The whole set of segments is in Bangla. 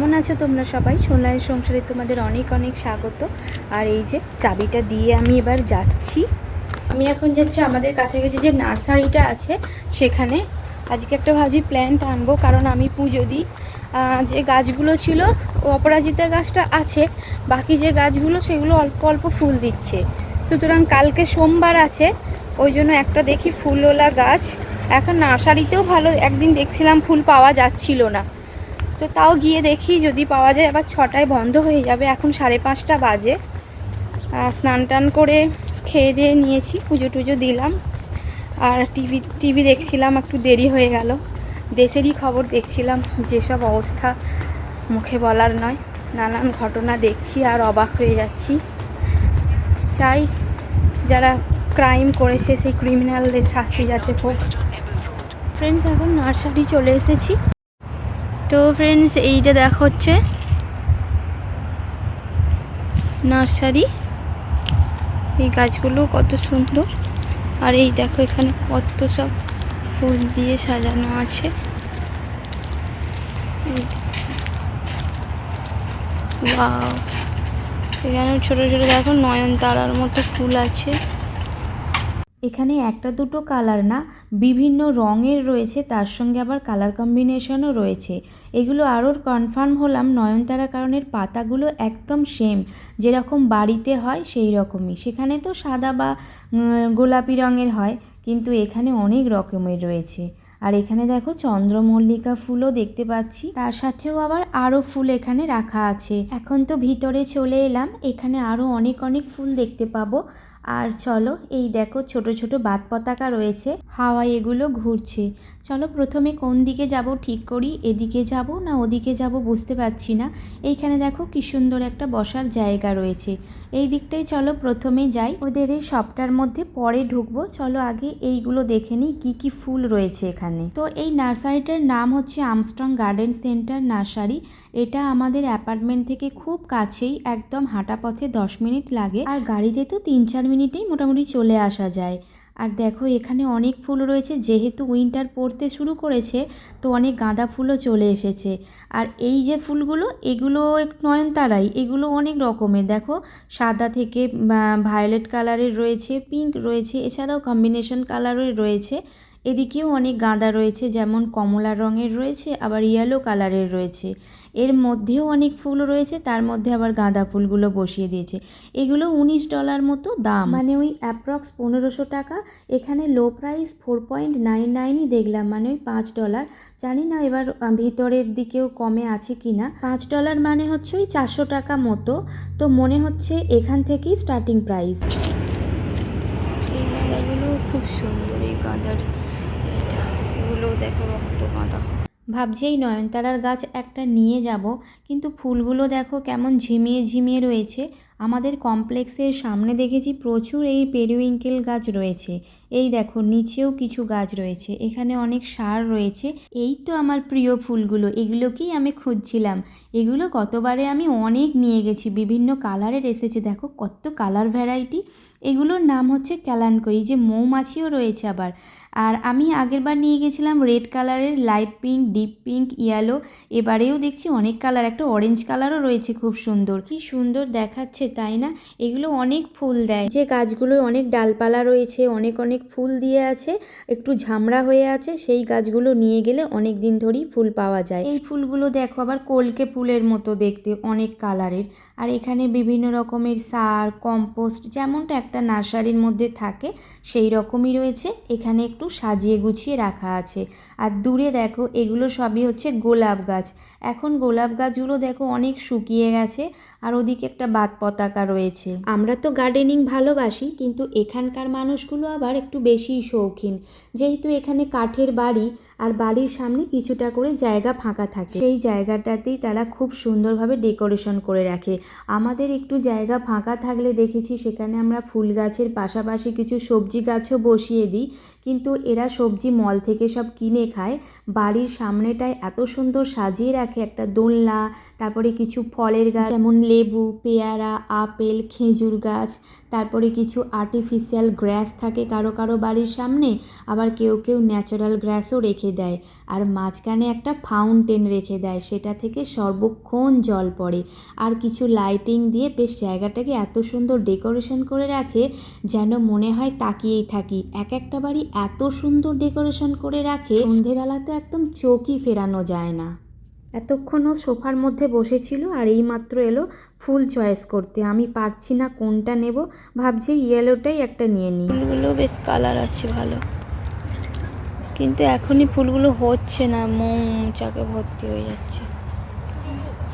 কেমন আছো তোমরা সবাই? সোনালের সংসারে তোমাদের অনেক অনেক স্বাগত। আর এই যে চাবিটা দিয়ে আমি এবার যাচ্ছি। আমি এখন যাচ্ছি আমাদের কাছাকাছি যে নার্সারিটা আছে, সেখানে। আজকে একটা ভাবছি প্ল্যান্ট আনব, কারণ আমি পুজো দিই। যে গাছগুলো ছিল অপরাজিতা গাছটা আছে, বাকি যে গাছগুলো, সেগুলো অল্প অল্প ফুল দিচ্ছে। সুতরাং কালকে সোমবার আছে, ওই জন্য একটা দেখি ফুলওয়ালা গাছ। এখন নার্সারিতেও ভালো, একদিন দেখছিলাম ফুল পাওয়া যাচ্ছিল না। তো তাও গিয়ে দেখি যদি পাওয়া যায়। আবার ছটায় বন্ধ হয়ে যাবে। এখন সাড়ে পাঁচটা বাজে। স্নান টান করে খেয়ে দিয়ে নিয়েছি, পুজো টুজো দিলাম। আর টিভি টিভি দেখছিলাম, একটু দেরি হয়ে গেল। দেশেরই খবর দেখছিলাম, যেসব অবস্থা মুখে বলার নয়। নানান ঘটনা দেখছি আর অবাক হয়ে যাচ্ছি। চাই যারা ক্রাইম করেছে, সেই ক্রিমিনালদের শাস্তি যাতে হোক। ফ্রেন্ডস এখন নার্সারি চলে এসেছি। তো ফ্রেন্ডস এইটা দেখা হচ্ছে। নার্সারি। এই গাছগুলো কত সুন্দর। আর এই দেখো এখানে কত সব ফুল দিয়ে সাজানো আছে। এখানে ছোট ছোট দেখো নয়নতারার মতো ফুল আছে। এখানে একটা দুটো কালার না, বিভিন্ন রঙের রয়েছে, তার সঙ্গে আবার কালার কম্বিনেশনও রয়েছে। এগুলো আরও কনফার্ম হলাম নয়নতারা কারণের পাতাগুলো একদম সেম, যেরকম বাড়িতে হয় সেই রকমই সেখানে তো সাদা বা গোলাপি রঙের হয়, কিন্তু এখানে অনেক রকমের রয়েছে। আর এখানে দেখো চন্দ্রমল্লিকা ফুলও দেখতে পাচ্ছি, তার সাথেও আবার আরও ফুল এখানে রাখা আছে। এখন তো ভিতরে চলে এলাম, এখানে আরও অনেক অনেক ফুল দেখতে পাবো। আর চলো, এই দেখো ছোট ছোট বাত পতাকা রয়েছে। হাওয়ায় এগুলো ঘুরছে। চলো প্রথমে কোন দিকে যাব ঠিক করি, এদিকে যাব না ওদিকে যাব বুঝতে পারছি না। এইখানে দেখো কি সুন্দর একটা বসার জায়গা রয়েছে। এই দিকটাই চলো প্রথমে যাই। ওদের এই সবটার মধ্যে পরে ঢুকবো। চলো আগে এইগুলো দেখে নিই কী কী ফুল রয়েছে এখানে। তো এই নার্সারিটার নাম হচ্ছে আমস্ট্রং গার্ডেন সেন্টার নার্সারি। এটা আমাদের অ্যাপার্টমেন্ট থেকে খুব কাছেই, একদম হাঁটা পথে দশ মিনিট লাগে। আর গাড়িতে তো তিন চার মিনিটেই মোটামুটি চলে আসা যায়। আর দেখো, এখানে অনেক ফুল রয়েছে। যেহেতু উইন্টার পড়তে শুরু করেছে, তো অনেক গাঁদা ফুলও চলে এসেছে। আর এই যে ফুলগুলো, এগুলো নয়নতারাই, এগুলো অনেক রকমের। দেখো, সাদা থেকে ভায়োলেট কালারের রয়েছে পিঙ্ক রয়েছে, এছাড়াও কম্বিনেশন কালারের রয়েছে। এদিকেও অনেক গাঁদা রয়েছে যেমন কমলা রঙের রয়েছে আবার ইয়েলো কালারের রয়েছে। এর মধ্যেও অনেক ফুল রয়েছে তার মধ্যে আবার গাঁদা ফুলগুলো বসিয়ে দিয়েছে। এগুলো উনিশ ডলার মতো দাম। মানে ওই অ্যাপ্রক্স পনেরোশো টাকা এখানে low price four point nine নাইনই দেখলাম মানে ওই পাঁচ ডলার। জানি না এবার ভিতরের দিকেও কমে আছে কি না পাঁচ ডলার মানে হচ্ছে ওই চারশো টাকা মতো তো মনে হচ্ছে এখান থেকেই স্টার্টিং প্রাইস এই গাঁদাগুলো খুব সুন্দর এই গাঁদার এগুলো দেখো, রক্ত গাঁদা। ভাবছি এই নয়নতারার গাছ একটা নিয়ে যাব, কিন্তু ফুলগুলো দেখো কেমন ঝিমিয়ে ঝিমিয়ে রয়েছে। আমাদের কমপ্লেক্সের সামনে দেখেছি প্রচুর এই পেরিউইঙ্কেল গাছ রয়েছে। এই দেখো, নিচেও কিছু গাছ রয়েছে, এখানে অনেক সার রয়েছে। এই তো আমার প্রিয় ফুলগুলো, এগুলোকেই আমি খুঁজছিলাম। এগুলো গতবারে আমি অনেক নিয়ে গেছি, বিভিন্ন কালারের এসেছে। দেখো, কত কালার ভ্যারাইটি। এগুলোর নাম হচ্ছে ক্যালানকই যে মৌমাছিও রয়েছে আবার। আর আমি আগেরবার নিয়ে গেছিলাম রেড কালারের, light pink, deep pink, yellow. এবারেও দেখছি অনেক কালার, একটা অরেঞ্জ কালারও রয়েছে খুব সুন্দর। কি সুন্দর দেখাচ্ছে, তাই না? এগুলো অনেক ফুল দেয়। যে গাছগুলোয় অনেক ডালপালা রয়েছে, অনেক অনেক ফুল দিয়ে আছে, একটু ঝামড়া হয়ে আছে, সেই গাছগুলো নিয়ে গেলে অনেক দিন ধরেই ফুল পাওয়া যায়। এই ফুলগুলো দেখো আবার কলকে ফুলের মতো দেখতে, অনেক কালারের আর এখানে বিভিন্ন রকমের সার, কম্পোস্ট যেমনটা একটা নার্সারির মধ্যে থাকে সেই রকমই রয়েছে। এখানে একটু সাজিয়ে গুছিয়ে রাখা আছে। আর দূরে দেখো এগুলো সবই হচ্ছে গোলাপ গাছ। এখন গোলাপ গাছগুলো দেখো অনেক শুকিয়ে গেছে আর ওদিকে একটা বাত পতাকা রয়েছে। আমরা তো গার্ডেনিং ভালোবাসি, কিন্তু এখানকার মানুষগুলো আবার একটু বেশিই শৌখিন। যেহেতু এখানে কাঠের বাড়ি আর বাড়ির সামনে কিছুটা করে জায়গা ফাঁকা থাকে, সেই জায়গাটাতেই তারা খুব সুন্দরভাবে ডেকোরেশন করে রাখে। আমাদের একটু জায়গা ফাঁকা থাকলে দেখেছি সেখানে আমরা ফুল গাছের পাশাপাশি কিছু সবজি গাছও বসিয়ে দিই। কিন্তু এরা সবজি মল থেকে সব কিনে খায়। বাড়ির সামনেটায় এত সুন্দর সাজিয়ে রাখে একটা দোলনা, তারপরে কিছু ফলের গাছ, যেমন লেবু, পেয়ারা, আপেল, খেজুর গাছ, তারপরে কিছু আর্টিফিশিয়াল গ্রাস থাকে কারও কারও বাড়ির সামনে, আবার কেউ কেউ ন্যাচারাল গ্রাসও রেখে দেয়। আর মাঝখানে একটা ফাউন্টেন রেখে দেয়, সেটা থেকে সর্বক্ষণ জল পড়ে। আর কিছু লাইটিং দিয়ে বেশ জায়গাটাকে এত সুন্দর ডেকোরেশন করে রাখে যেন মনে হয় তাকিয়েই থাকি। এক একটা বাড়ি এত সুন্দর ডেকোরেশন করে রাখে সন্ধেবেলা তো একদম চোখই ফেরানো যায় না। এতক্ষণ ও সোফার মধ্যে বসেছিল আর এই মাত্র এলো ফুল চয়েস করতে। আমি পারছি না কোনটা নেব ভাবছি ইয়েলোটাই একটা নিয়ে নিই। ফুলগুলো বেশ কালার আছে ভালো। কিন্তু এখনই ফুলগুলো হচ্ছে না মোম মৌচাকে ভর্তি হয়ে যাচ্ছে।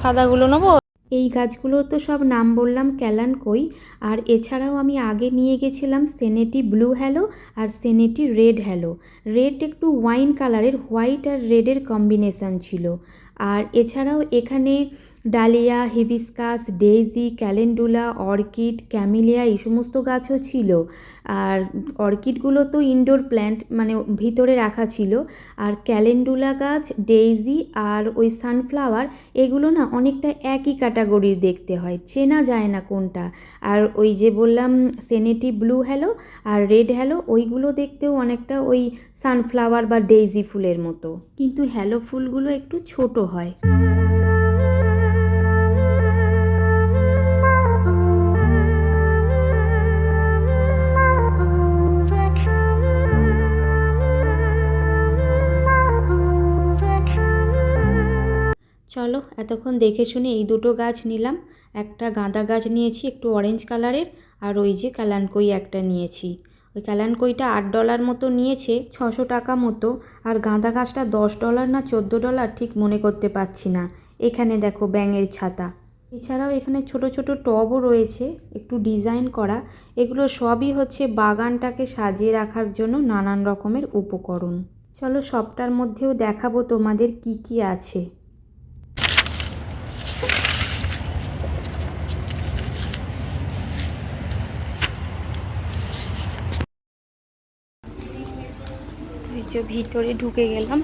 সাদাগুলো নেব? এই গাছগুলোর তো সব নাম বললাম ক্যালান কই। আর এছাড়াও আমি আগে নিয়ে গেছিলাম সেনেটি ব্লু হ্যালো আর সেনেটি রেড হ্যালো। রেড একটু ওয়াইন কালারের, হোয়াইট আর রেডের কম্বিনেশান ছিল। আর এছাড়াও এখানে dahlia, hibiscus, daisy, calendula, orchid, camellia এই সমস্ত গাছও ছিল। আর অর্কিডগুলো তো ইনডোর প্ল্যান্ট মানে ভিতরে রাখা ছিল। আর ক্যালেন্ডুলা গাছ, ডেইজি আর ওই সানফ্লাওয়ার এগুলো না অনেকটা একই ক্যাটাগরির দেখতে হয়। চেনা যায় না কোনটা। আর ওই যে বললাম সেনেটি ব্লু হ্যালো আর রেড হ্যালো ওইগুলো দেখতেও অনেকটা ওই সানফ্লাওয়ার বা ডেইজি ফুলের মতো। কিন্তু হ্যালো ফুলগুলো একটু ছোট হয়। চলো এতক্ষণ দেখে শুনে এই দুটো গাছ নিলাম। একটা গাঁদা গাছ নিয়েছি, একটু অরেঞ্জ কালারের আর ওই যে কালানকই একটা নিয়েছি। ওই কালানকইটা আট ডলার মতো নিয়েছে, ছশো টাকা মতো। আর গাঁদা গাছটা দশ ডলার না চোদ্দ ডলার ঠিক মনে করতে পারছি না। এখানে দেখো ব্যাঙের ছাতা। এছাড়াও এখানে ছোট ছোট টবও রয়েছে, একটু ডিজাইন করা। এগুলো সবই হচ্ছে বাগানটাকে সাজিয়ে রাখার জন্য নানান রকমের উপকরণ। চলো সবটার মধ্যেও দেখাবো তোমাদের কি কি আছে এই যে ভিতরে ঢুকে গেলাম।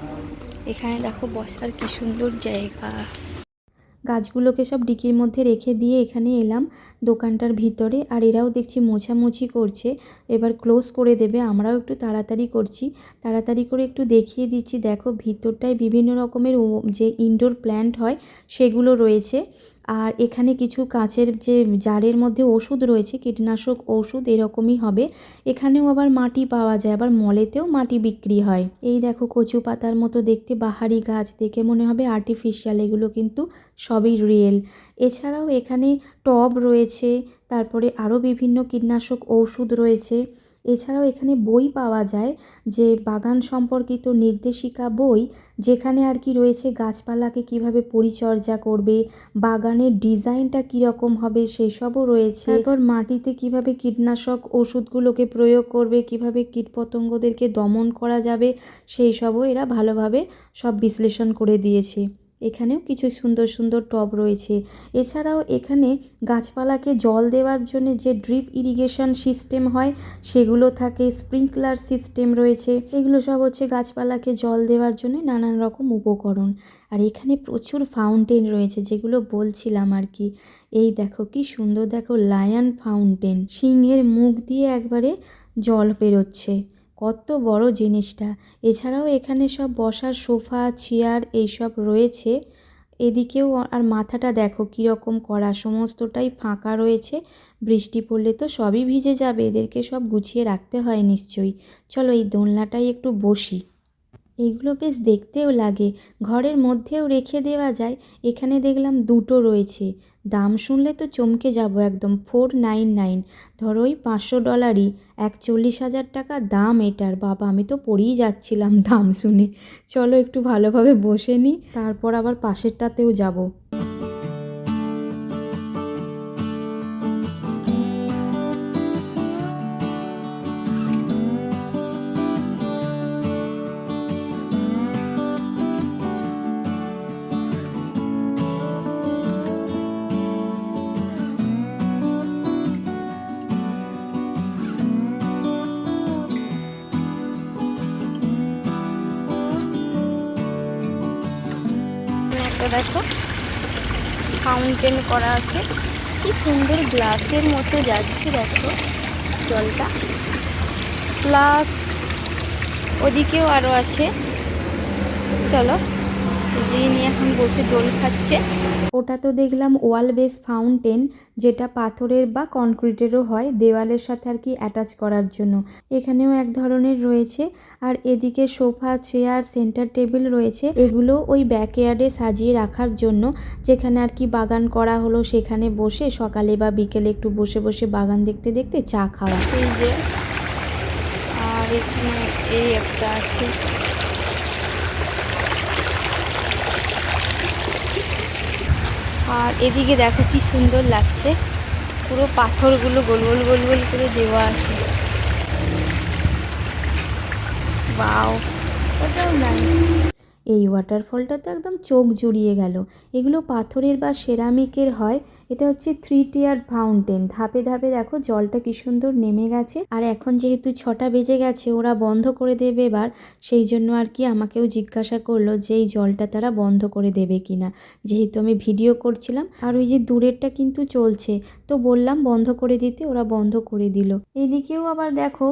এখানে দেখো বসার কি সুন্দর জায়গা। গাছগুলোকে সব ডিকির মধ্যে রেখে দিয়ে এখানে এলাম দোকানটার ভিতরে, আর এরাও দেখছি মোছামুছি করছে। এবার ক্লোজ করে দেবে, আমরাও একটু তাড়াতাড়ি করছি। তাড়াতাড়ি করে একটু দেখিয়ে দিচ্ছি, দেখো ভিতরটায় বিভিন্ন রকমের যে ইনডোর প্ল্যান্ট হয় সেগুলো রয়েছে। আর এখানে কিছু কাঁচের যে জারের মধ্যে ওষুধ রয়েছে, কীটনাশক ওষুধ এরকমই হবে। এখানেও আবার মাটি পাওয়া যায়, আবার মলেতেও মাটি বিক্রি হয়। এই দেখো কচু পাতার মতো দেখতে, বাহারি গাছ দেখে মনে হবে আর্টিফিশিয়াল এগুলো কিন্তু সবই রিয়েল এছাড়াও এখানে টব রয়েছে, তারপরে আরও বিভিন্ন কীটনাশক ঔষধ রয়েছে। এছাড়াও এখানে বই পাওয়া যায় যে বাগান সম্পর্কিত নির্দেশিকা বই যেখানে আর কি রয়েছে গাছপালাকে কীভাবে পরিচর্যা করবে, বাগানের ডিজাইনটা কীরকম হবে সেসবও রয়েছে। তারপর মাটিতে কীভাবে কীটনাশক ওষুধগুলোকে প্রয়োগ করবে, কীভাবে কীটপতঙ্গদেরকে দমন করা যাবে সেই সবও এরা ভালোভাবে সব বিশ্লেষণ করে দিয়েছে। এখানেও কিছু সুন্দর সুন্দর টব রয়েছে। এছাড়াও এখানে গাছপালাকে জল দেওয়ার জন্য যে ড্রিপ ইরিগেশন সিস্টেম হয়, সেগুলো থাকে, স্প্রিংকলার সিস্টেম রয়েছে। এগুলো সব হচ্ছে গাছপালাকে জল দেওয়ার জন্য নানান রকম উপকরণ। আর এখানে প্রচুর ফাউন্টেন রয়েছে, যেগুলো বলছিলাম আর কি। এই দেখো কি সুন্দর, দেখো লায়ন ফাউন্টেন। সিংহের মুখ দিয়ে একবারে জল বেরোচ্ছে। কত বড় জিনিসটা। এছাড়াও এখানে সব বসার সোফা, চেয়ার এইসব রয়েছে। এদিকেও আর মাথাটা দেখো কীরকম করা সমস্তটাই ফাঁকা রয়েছে। বৃষ্টি পড়লে তো সবই ভিজে যাবে, এদেরকে সব গুছিয়ে রাখতে হয় নিশ্চয়ই। চলো এই দোলনাটাই একটু বসি। এইগুলো বেশ দেখতেও লাগে। ঘরের মধ্যেও রেখে দেওয়া যায়। এখানে দেখলাম দুটো রয়েছে। দাম শুনলে তো চমকে যাব একদম। Four nine nine. ধরো ওই পাঁচশো ডলারই। একচল্লিশ হাজার টাকা দাম এটার। বাবা, আমি তো পড়েই যাচ্ছিলাম দাম শুনে। চলো একটু ভালোভাবে বসে নিই। তারপর আবার পাশেরটাতেও যাব। একটা দেখো ফাউন্টেন করা আছে। কি সুন্দর গ্লাসের মতো যাচ্ছে দেখো জলটা। প্লাস ওদিকেও আরও আছে। চলো। যিনি এখন বসে দোল খাচ্ছে। ওটা তো দেখলাম ওয়াল বেস ফাউন্টেন যেটা পাথরের বা কনক্রিটেরও হয় দেওয়ালের সাথে আর কি অ্যাটাচ করার জন্য। এখানেও এক ধরনের রয়েছে আর এদিকে সোফা চেয়ার সেন্টার টেবিল রয়েছে। এগুলো ওই ব্যাকয়ার্ডে সাজিয়ে রাখার জন্য যেখানে আর কি বাগান করা হলো সেখানে বসে সকালে বা বিকেলে একটু বসে বসে বাগান দেখতে দেখতে চা খাওয়া। এই যে আর এখানে এই একটা আছে। আর এদিকে দেখো কি সুন্দর লাগছে। পুরো পাথরগুলো গোল গোল গোল গোল করে দেওয়া আছে। বাও ওটাও নাই এই ওয়াটারফলটা তো একদম চোখ জুড়িয়ে গেল। এগুলো পাথরের বা সেরামিকের হয়। এটা হচ্ছে থ্রি টিয়ার ফাউন্টেন ধাপে ধাপে দেখো জলটা কি সুন্দর নেমে গেছে। আর এখন যেহেতু ছটা বেজে গেছে, ওরা বন্ধ করে দেবে এবার। সেই জন্য আর কি আমাকেও জিজ্ঞাসা করল যে এই জলটা তারা বন্ধ করে দেবে কি না যেহেতু আমি ভিডিও করছিলাম, আর ওই যে দূরেরটা কিন্তু চলছে। তো বললাম বন্ধ করে দিতে, ওরা বন্ধ করে দিল। এদিকেও আবার দেখো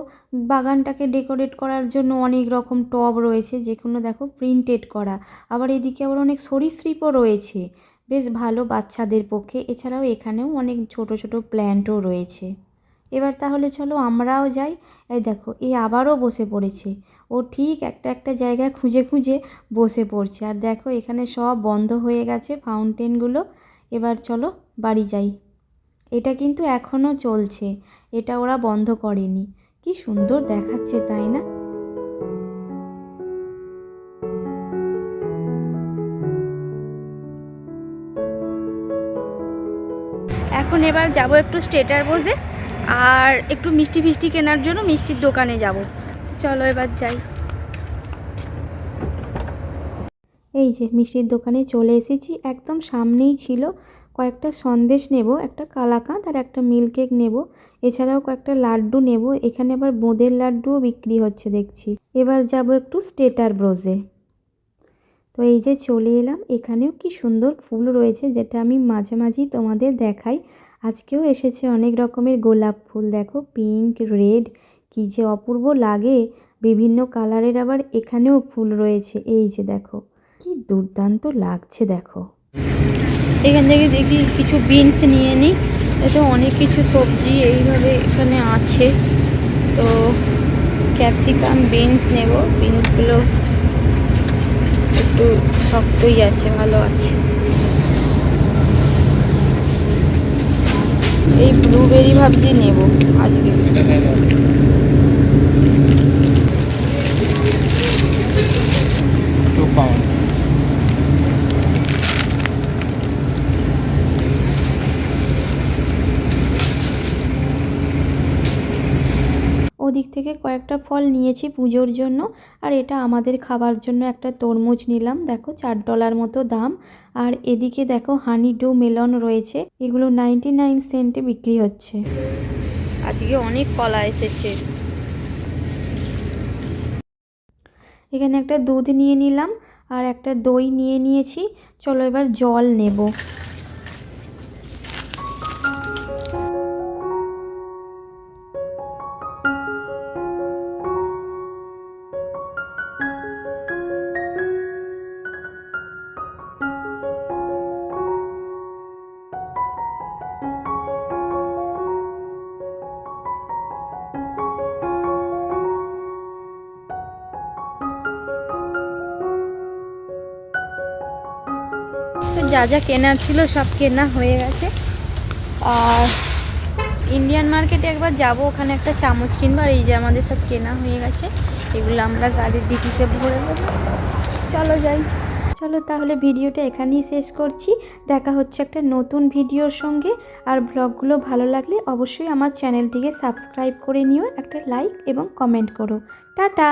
বাগানটাকে ডেকোরেট করার জন্য অনেক রকম টব রয়েছে। যে কোনো দেখো প্রিন্টেড করা। আবার এদিকে আবার অনেক সরীসৃপও রয়েছে। বেশ ভালো বাচ্চাদের পক্ষে। এছাড়াও এখানেও অনেক ছোট ছোট প্ল্যান্টও রয়েছে। এবার তাহলে চলো আমরাও যাই। এই দেখো, এ আবারও বসে পড়েছে। ও ঠিক একটা একটা জায়গায় খুঁজে খুঁজে বসে পড়ছে। আর দেখো, এখানে সব বন্ধ হয়ে গেছে ফাউন্টেনগুলো এবার চলো বাড়ি যাই। এটা কিন্তু এখনও চলছে। এটা ওরা বন্ধ করেনি। কি সুন্দর দেখাচ্ছে, তাই না? এখন এবার যাব একটু স্টেটার বসে আর একটু মিষ্টি ফিষ্টি কেনার জন্য মিষ্টির দোকানে যাব। চলো এবার যাই। এই যে মিষ্টির দোকানে চলে এসেছি, একদম সামনেই ছিল। কয়েকটা সন্দেশ নেব, একটা কালাকাঁদ আর একটা মিল্ক কেক নেব। এছাড়াও কয়েকটা লাড্ডু নেব। এখানে আবার বোঁদের লাড্ডুও বিক্রি হচ্ছে দেখছি। এবার যাব একটু স্টেটার ব্রোজে তো এই যে চলে এলাম, এখানেও কি সুন্দর ফুল রয়েছে যেটা আমি মাঝে মাঝেই তোমাদের দেখাই। আজকেও এসেছে অনেক রকমের গোলাপ ফুল, দেখো পিঙ্ক রেড কি যে অপূর্ব লাগে। বিভিন্ন কালারের আবার এখানেও ফুল রয়েছে, এই যে দেখো, কি দুর্দান্ত লাগছে দেখো। এখান থেকে দেখি কিছু বিনস নিয়ে নিই, এতে অনেক কিছু সবজি এইভাবে এখানে আছে। তো ক্যাপসিকাম বিনস নেব বিনসগুলো একটু শক্তই আছে ভালো আছে। এই ব্লুবেরি ভাবছি নেব আজকে। ওদিক থেকে কয়েকটা ফল নিয়েছি পুজোর জন্য। আর এটা আমাদের খাবার জন্য একটা তরমুজ নিলাম। দেখো চার ডলার মতো দাম। আর এদিকে দেখো হানি ডু মেলন রয়েছে। এগুলো নাইনটি নাইন সেন্টে বিক্রি হচ্ছে। আজকে অনেক কলা এসেছে। এখানে একটা দুধ নিয়ে নিলাম। আর একটা দই নিয়ে নিয়েছি। চলো এবার জল নেব। যা যা কেনার ছিল সব কেনা হয়ে গেছে। আর ইন্ডিয়ান মার্কেটে একবার যাব, ওখানে একটা চামচ কিনবো, আর এই যে আমাদের সব কেনা হয়ে গেছে। এগুলো আমরা গাড়ির ডিকিতে ভরে দেবো চলো যাই। চলো তাহলে ভিডিওটা এখানেই শেষ করছি। দেখা হচ্ছে একটা নতুন ভিডিওর সঙ্গে। আর ব্লগগুলো ভালো লাগলে অবশ্যই আমার চ্যানেলটিকে সাবস্ক্রাইব করে নিও, একটা লাইক এবং কমেন্ট করো। টাটা!